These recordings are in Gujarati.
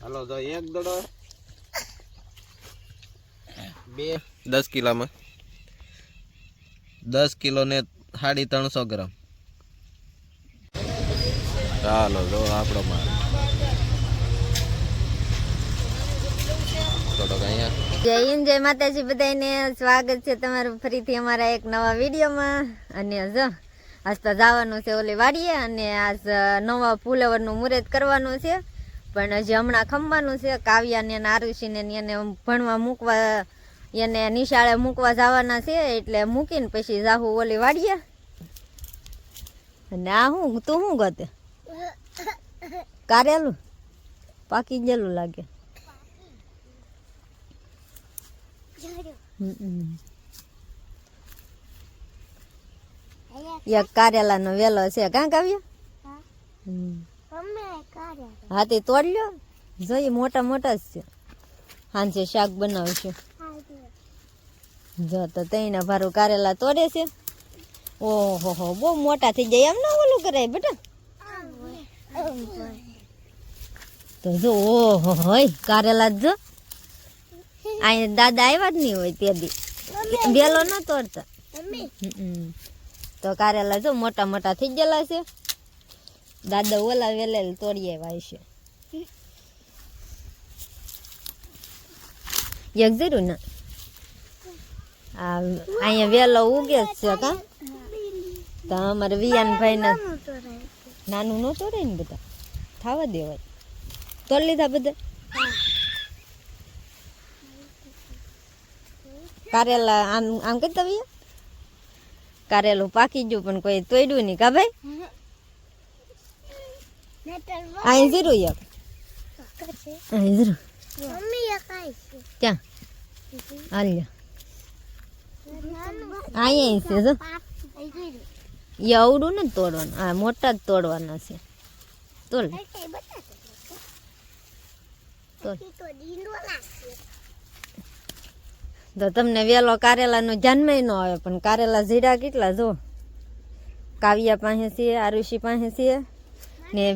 હાલો તો એક દડો. બે. દસ કિલોમાં. દસ કિલો ને સાડી ત્રણસો ગ્રામ. ચાલો જો આપણો માલ. જય હિન્દ જય માતાજી. બધાને સ્વાગત છે તમારું ફરીથી અમારા એક નવા વિડીયોમાં. અને જો આજ તો જવાનું છે ઓલી વાડીએ અને આજ નવા ફૂલેવરનું મુહૂર્ત કરવાનું છે. પણ હજી હમણાં ખમવાનું છે. કાવ્યાને અને આરુષીને એને ભણવા મૂકવા એને નિશાળે મૂકવા જવાના છે. એટલે મૂકીને પછી જાહું ઓલી વાડીએ. અને આ હું તું શું ગતે? કારેલું? પાકી ગયેલું લાગે. હમ. એક કારેલાનો વેલો છે. કાં કાવ્ય? હા. તે તોડ લ્યો જોઈએ મોટા મોટા જ છે. હાંજે શાક બનાવશું. જો તો તઈના ભારું કારેલા તોડે છે. ઓહો હો બહુ મોટા થઈ જાય. એમ ના ઓલું કરાય બેટા. તો જો ઓહો હોય કારેલા જ જો. અહીંયા દાદા આવ્યા જ નહીં હોય તે દી. વેલો ન તોડતા. તો કારેલા જો મોટા મોટા થઈ ગયેલા છે. દાદા ઓલા વેલે તોડી આવ્યા છે એક જરૂર ના. અહીંયા વેલો ઉગે છે કા? તો અમારે વિયાનભાઈ ને નાનું ન તોડે ને બધા. થાવા દેવાય. તોડી લીધા બધા? કારેલા આમ આમ કરતા ભૈયા કારેલું પાકી ગયું પણ કોઈ તોડ્યું નહીં. કા ભાઈ? અહીં જીરું એક. અહીં જીરું. ક્યાં? હાલ્યો અહીંયા છે જો. એ અવડું ને તોડવાનું. આ મોટા જ તોડવાના છે. તોડ તોડ તો તમને વેલો કારેલાનો ધ્યાનમાં ન આવે પણ કારેલા જીરા કેટલા જો કાવ્યા પાસે છે આરુષી પાસે છે ને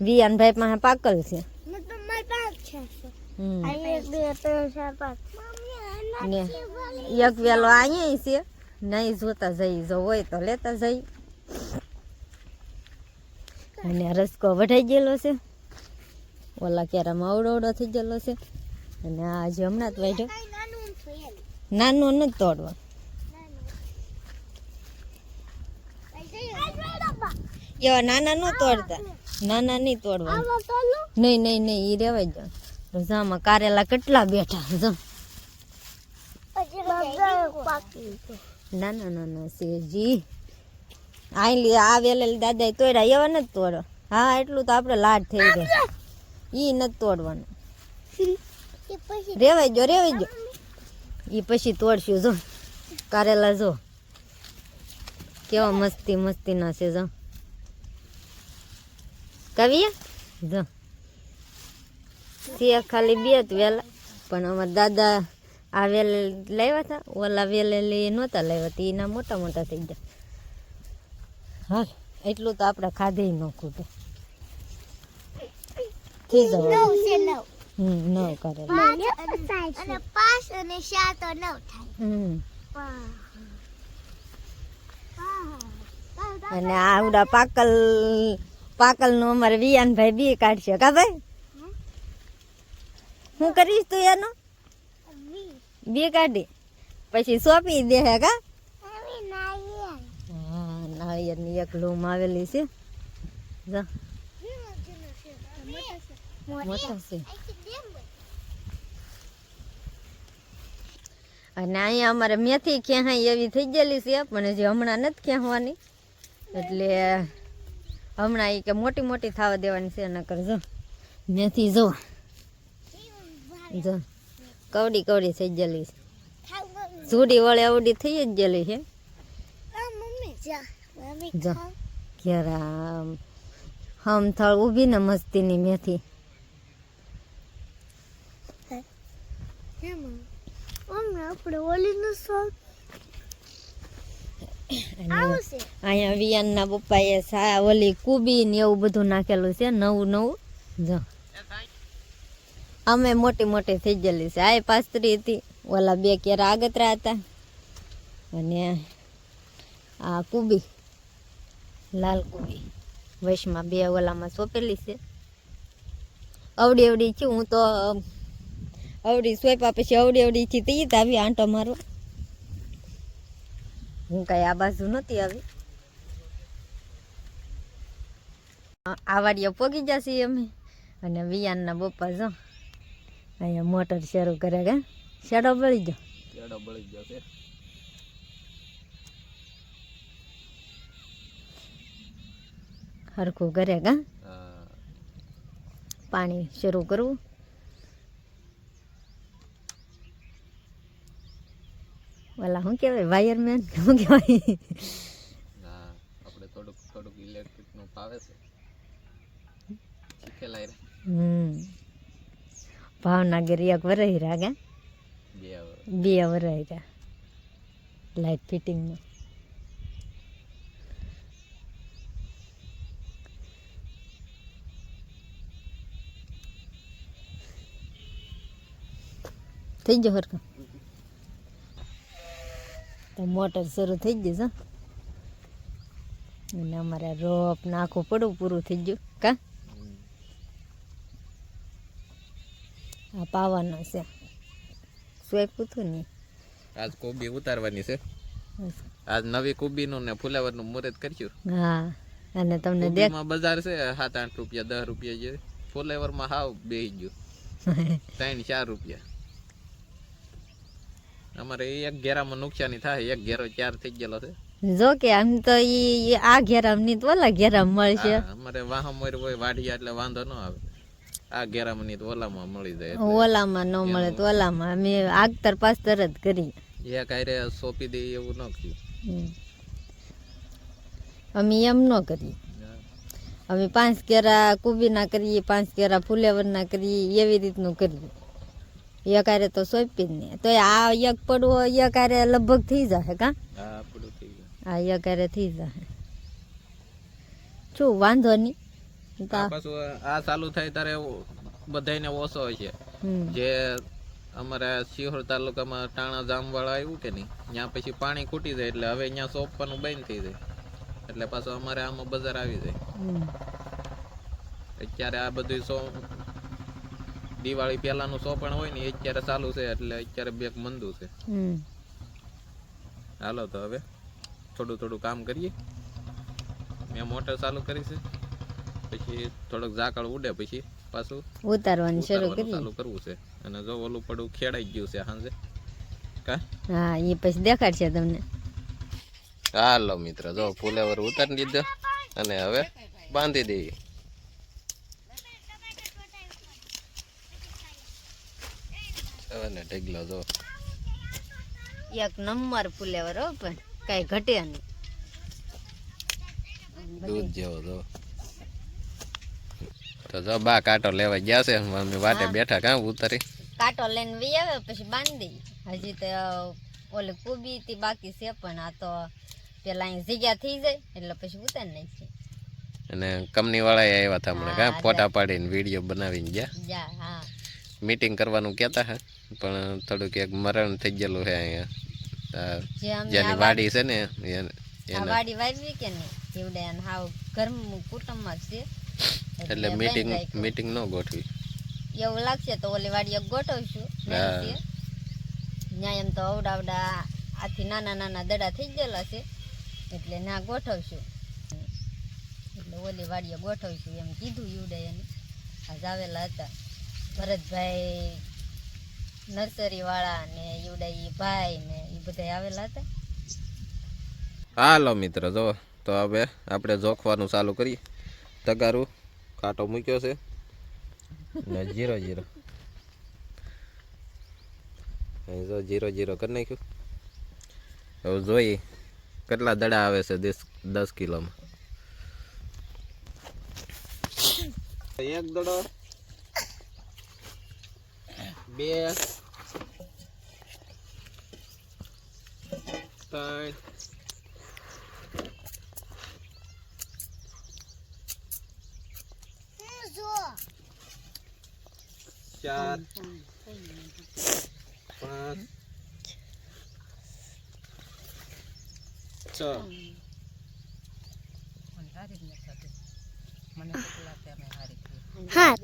વિયાનભાઈ પાસે પાકલ છે. હમ. ને એક વેલો અહીંયા છે. નહીં જોતા જઈ જો હોય તો લેતા જઈ. અને રસકો વઢાઈ ગયેલો છે. ઓલા કેરામાં અવડો અવડો થઈ ગયેલો છે. અને આજે હમણાં જ વાઢ્યો. નાનું નથી તોડવા. એવા નાના ન તોડતા. નાના નહીં તોડવા નહીં નહીં નહીં એ રેવાય જાય રજામાં કારેલા કેટલા બેઠા જો. નાના નાના છે જી. આઈ આ વેલેલી દાદા તોડ્યા એવા નથી તોડો હા એટલું તો આપણે લાડ થઈ જાય. ઈ નથી તોડવાનું. રેવાય જો રેવાય જો. ઈ પછી તોડશું, જો. કારેલા જો. કેવા મસ્તી મસ્તી ના છે, જો. કવિયા? જો. સિયા ખાલી બે જ વેલા. પણ અમારા દાદા આ વેલે લાવ્યા હતા. ઓલા વેલે લઈ નહોતા લાવ્યા તે એના મોટા મોટા થઈ ગયા. હા એટલું તો આપણે ખાધે ન ખૂટે. થઈ જવાનું હમ નવ કરે. અને પાંચ અને સાત તો નવ હમ. થાય અને આવડા પાકલ પાકલનું અમારે વિયાનભાઈ બી કાઢશે કા ભાઈ? હું? કરીશ તું એનો? બી કાઢી. પછી સોંપી દે હે કા? હા નાળિયેરની એક લૂમ આવેલી છે. જા. મોટા છે. અને અહીંયા અમારે મેથી ક્યાંય એવી થઈ ગયેલી છે, પણ હજી હમણાં નથી ખેંચવાની એટલે હમણાં એ કે મોટી મોટી થવા દેવાની છે એના જો, મેથી જો. જો, કવડી કવડી થઈ ગયેલી છે. જુડી વળે અવડી થઈ જ ગયેલી છે. જો ઘેરા હમ થળ ઊભી ને મસ્તીની મેથી. આપણે અહીંયા વિયાનના પપ્પાએ સા ઓલી કુબી ને એવું બધું નાખેલું છે નવું નવું. જો. અમે મોટી મોટી થઈ ગયેલી છે. આ પાસ્ત્રી હતી. ઓલા બે કેરા આગતરા હતા. અને આ કુબી લાલ કુબી. વૈશમાં બે ઓલામાં સોંપેલી છે. અવડી અવડી છું. હું તો અવડી સોયપા પછી અવડી અવડી થી તી જ આવી આંટો મારો હું કઈ આ બાજુ નહોતી આવી. આ- આ વાડીએ પોગી જશે અમે. અને વિયાનના બપ્પા જો અહીંયા મોટર શરૂ કરે કે? શેડો બળી ગયો. શેડો બળી જશે હરખું કરે કા? પાણી શરૂ કરવું. ઓલા શું કહેવાય વાયરમેન શું કહેવાય હા આપણે થોડુંક થોડુંક ઇલેક્ટ્રિકનું ફાવે છે. શીખેલા રે. હમ. ભાવનગર એક વરહી રાગા બે હવે બે વરહી રહ્યા લાઇટ ફિટિંગમાં થઈ ગયો હરખો. તો મોટર શરૂ થઈ ગયું છે. અને અમારે રોપ નાખવું પડવું પૂરું થઈ ગયું. કા? આ પાવાનો છે. સ્વેપું હતું ને? આજ કોબી ઉતારવાની છે. આજ નવી કોબીનું ને ફુલાવરનું મુહૂર્ત કર્યું. હા અને તમને દેખ બજાર છે સાત આઠ રૂપિયા દસ રૂપિયા જે ફુલેવરમાં હાવ બે ગયું. ત્રણ ચાર રૂપિયા. અમારે એક ઘેરામાં નુકસાની થાય એક ઘેરો ચાર થઈ ગયેલો છે. જો કે આમ તો ઈ આ ઘેરામની તો ઓલા ઘેરામ મળશે. અમારે વાહા મોર હોય વાઢિયા એટલે વાંધો ન આવે. આ ઘેરામાં ની તો ઓલામાં મળી જાય ઓલામાં ન મળે તો ઓલામાં. અમે આગતર પાસ્તર જ કરી એક હારે સોંપી દે એવું ન કર્યું અમે એમ ન કરીએ. અમે પાંચ કેરા કુબીના કરીએ પાંચ કેરા ફુલેવરના કરીએ એવી રીતનું કરીએ. એક તો સોંપી જ નહીં. તો આ યક પડવો યકારે લગભગ થઈ જશે કા? આ યકારે થઈ જશે. શું વાંધો નહીં. આ ચાલુ થાય ત્યારે બધાને ઓછો હોય છે. જે અમારા શિહોર તાલુકામાં ટાણા જામવાળા આવ્યું કે નહીં ત્યાં પછી પાણી ખૂટી જાય એટલે હવે અહીંયા સોંપવાનું બંધ થઈ જાય. એટલે પાછું અમારે આમાં બજાર આવી જાય. અત્યારે આ બધું દિવાળી પહેલાનું સોપણ હોય ને એ અત્યારે ચાલુ છે એટલે અત્યારે બેક મંદુ છે. હાલો તો હવે થોડું થોડું કામ કરીએ. મેં મોટર ચાલુ કરી છે. પછી થોડોક ઝાકળ ઉડે પછી પાછું ઉતારવાનું શરૂ કરી ચાલુ કરવું છે. અને જો ઓલું પડું ખેડાઈ ગયું છે સાંજે કા? હા એ પછી દેખાડશે તમને. હાલો મિત્ર જો ફૂલેવર ઉતારી દીધો. અને હવે બાંધી દઈએ હવે ને ઢગલો જો. એક નંબર ફુલેવર હો પણ કઈ ઘટે નહીં. દૂધ જેવો જો. તો જો બા કાંટો લેવા ગયા છે મમ્મી વાટે બેઠા કાં ઉતરી? કાંટો લઈને વી આવે પછી બાંધી હજી તો ઓલે કુબી તી બાકી છે પણ આ તો પેલા અહીં જગ્યા થઈ જાય એટલે પછી ઉતારી છે અને કંપની વાળા આવ્યા હતા હમણાં કાં ફોટા પાડીને વીડિયો બનાવીને ગયા હા. મીટિંગ કરવાનું કહેતા હે પણ થોડુંક એક મરણ થઈ ગયેલું છે અહીંયા. જેની વાડી છે ને વાડી વાવી કે નહીં? અને હાવ ઘરનું કુટુંબમાં છે. એટલે મીટિંગ મીટિંગ ન ગોઠવી. એવું લાગશે તો ઓલી વાડી ગોઠવશું હા. ત્યાં એમ તો અવડાવડા આથી નાના નાના દડા થઈ ગયેલા છે એટલે ના ગોઠવશું. એટલે ઓલી વાડીએ ગોઠવશું એમ કીધું યુડે એને. આજ આવેલા હતા. ભરતભાઈ નર્સરી વાળા ને યુડા ભાઈ ને એ બધા આવેલા હતા. હાલો મિત્ર જો તો હવે આપણે જોખવાનું ચાલુ કરીએ. તગારું કાંટો મૂક્યો છે ને જીરો જીરો. જો જીરો જીરો કરી નાખ્યું. હવે જોઈએ કેટલા દડા આવે છે દસ દસ કિલોમાં. એક દડો બે ત્રણ ચાર પાંચ છ. હાથ.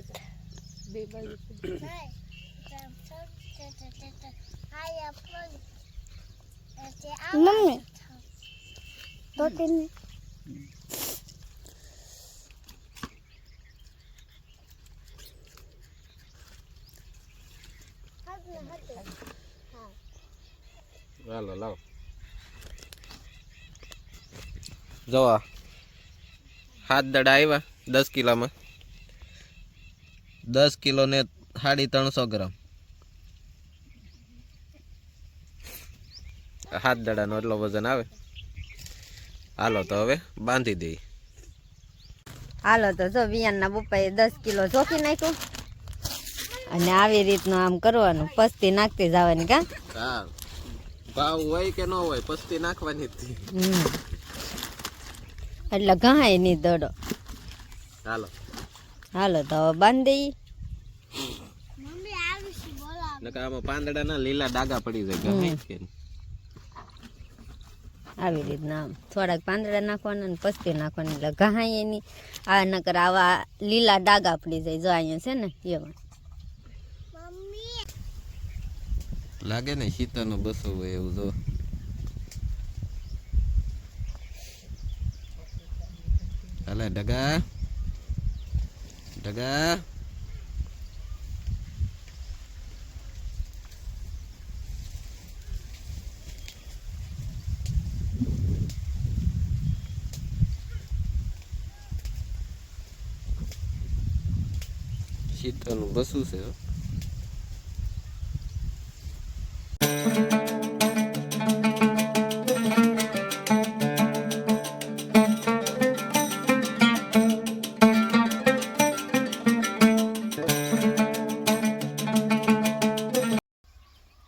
મમ્મી. તો તેને હાલો લાવો. જો હાથ દડા આવ્યા દસ કિલોમાં. દસ કિલો ને સાડી ત્રણસો ગ્રામ. હાથ દડાનો એટલો વજન આવે. હાલો તો હવે બાંધી દઈએ. હાલો તો જો વિયાનના બપ્પાએ દસ કિલો ચોખી નાખ્યું. અને આવી રીતનું આમ કરવાનું પસ્તી નાખતી જવાની કા? ભાવ હોય કે ન હોય પસ્તી નાખવાની હતી. એટલે ઘાય નહીં દડો. હાલો. હાલો તો હવે બાંધી નકા આમાં પાંદડા ના આમાં પાંદડાના લીલા ડાગા પડી જાય ગમે કે આવી રીતના થોડાક પાંદડા નાખવાના અને પસ્તી નાખવાની. એટલે ઘાય એની, આ નકર આવા લીલા ડાગા પડી જાય, જો અહીંયા છે ને એવા લાગે ને શીતાનો બસો હોય એવું, જો. હાલે ડગા ડગા શીતાનું બસું છે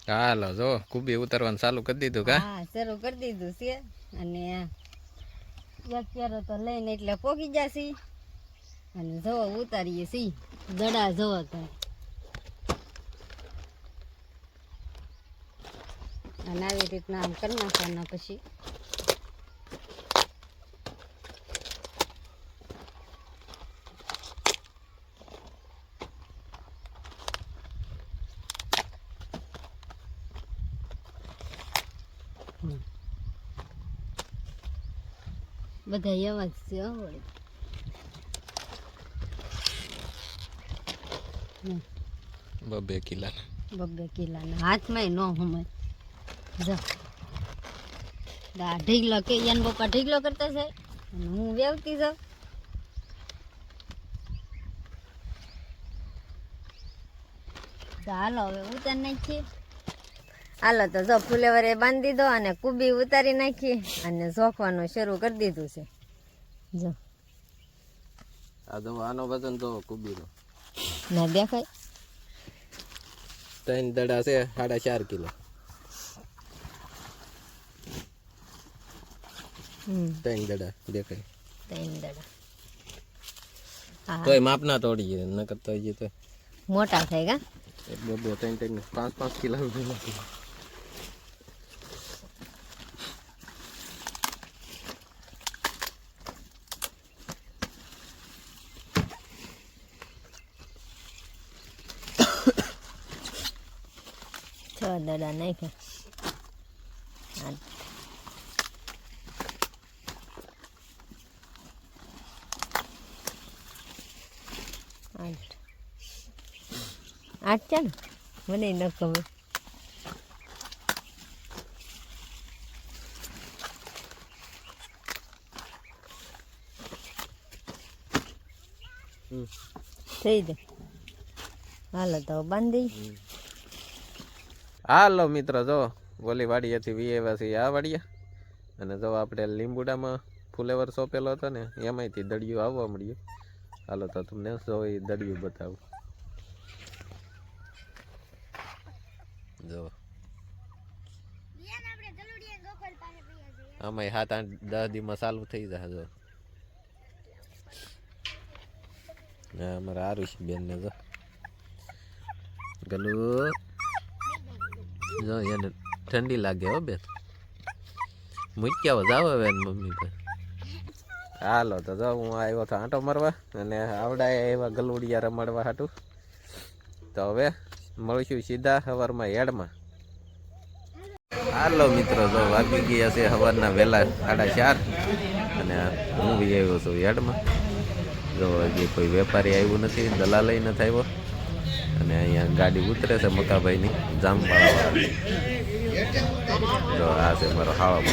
હાલો, જો, કુબી ઉતારવાનું ચાલુ કરી દીધું કા? હા કરી દીધું છે. અને અત્યારે તો લઈને એટલે પોગી જશે. અને જો, ઉતારીએ સી દડા જવો તો અને આવી રીતના આમ કરી નાખવાના પછી. બધા એવા જ છે બબે કિલા બબ્બે કિલાના. હાથમાંય ન હમાય. જો. આ ઢીગલો કે યાન પપ્પા ઢીગલો કરતા છે. હું વેવતી છું તો હાલો હવે ઉતાર નાખીએ. હાલો તો જો ફુલેવરે બાંધી દીધો અને કુબી ઉતારી નાખી અને ઝોખવાનું શરૂ કરી દીધું છે. જો. આ તો આનો વજન જો કુબીનો. ના દેખાય ત્રણ દડા છે સાડા ચાર કિલો હમ ત્રણ દડા દેખાય ત્રણ દડા હા તોય માપ ના તોડીએ નકર તો હજી તો મોટા થાય કા એક બે બે ત્રણ ત્રણ પાંચ પાંચ કિલો સુધી નાખી. છ દડા નાખ્યા આઠ. આઠ આઠ છે ને મને ન ખબર હમ. થઈ જાય હાલો તો બાંધી હાલો મિત્ર, જો ઓલી વાડીએથી વીએવા છીએ આ વાડીએ. અને જો આપણે લીંબુડામાં ફુલેવર સોંપેલો હતો ને, એમાંયથી દડિયું આવવા મળ્યું. હાલો તો તમને જો એ દડિયું બતાવું. જો. આમાંય સાત આઠ દસ દીમાં ચાલુ થઈ જાય, જો. અમારા આરુષ બેન ને જો. ગલું જો એને ઠંડી લાગે હો બેન. મૂક્યા જાવ હવે મમ્મી પર. હાલો, તો જો હું આવ્યો તો આંટો મારવા અને આવડાય એવા ગલુડિયા રમાડવા હાટું. તો હવે મળશું સીધા સવારમાં હેડમાં. હાલો મિત્રો જો વાગી ગયા છે સવારના વહેલા સાડા ચાર. અને હું બી આવ્યો છું હેડમાં. જો હજી કોઈ વેપારી આવ્યું નથી દલાલય નથી આવ્યો. અને અહીંયા ગાડી ઉતરે છે મકાભાઈની જામવાળા જો આ છે મારો હાવા લે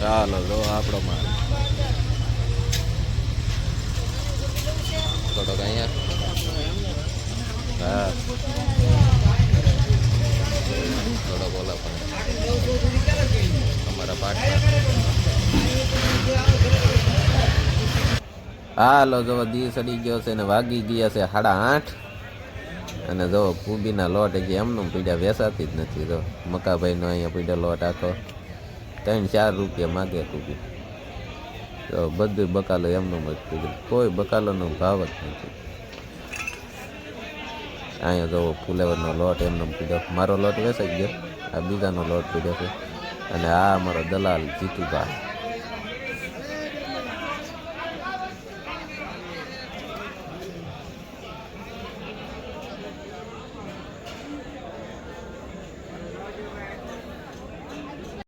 ચાલો, જો આપણો માલ. થોડોક અહીંયા. હા અમારા પાટલા હાલો, જો દી સડી ગયો છે ને વાગી ગયા છે સાડા આઠ. અને જો કુબીના લોટ હજી એમનું પીડા વેસાતી જ નથી, જો મકાભાઈનો અહીંયા પીડા લોટ આખો ત્રણ ચાર રૂપિયા માગે કુબી. તો બધું બકાલો એમનું જ પીડ્યું કોઈ બકાલોનો ભાવ જ નથી. અહીંયા જો ફુલેવરનો લોટ, એમનો પીડ્યો મારો લોટ વેસાઈ ગયો, આ બીજાનો લોટ પીડ્યો છે. અને આ અમારો દલાલ જીતુભા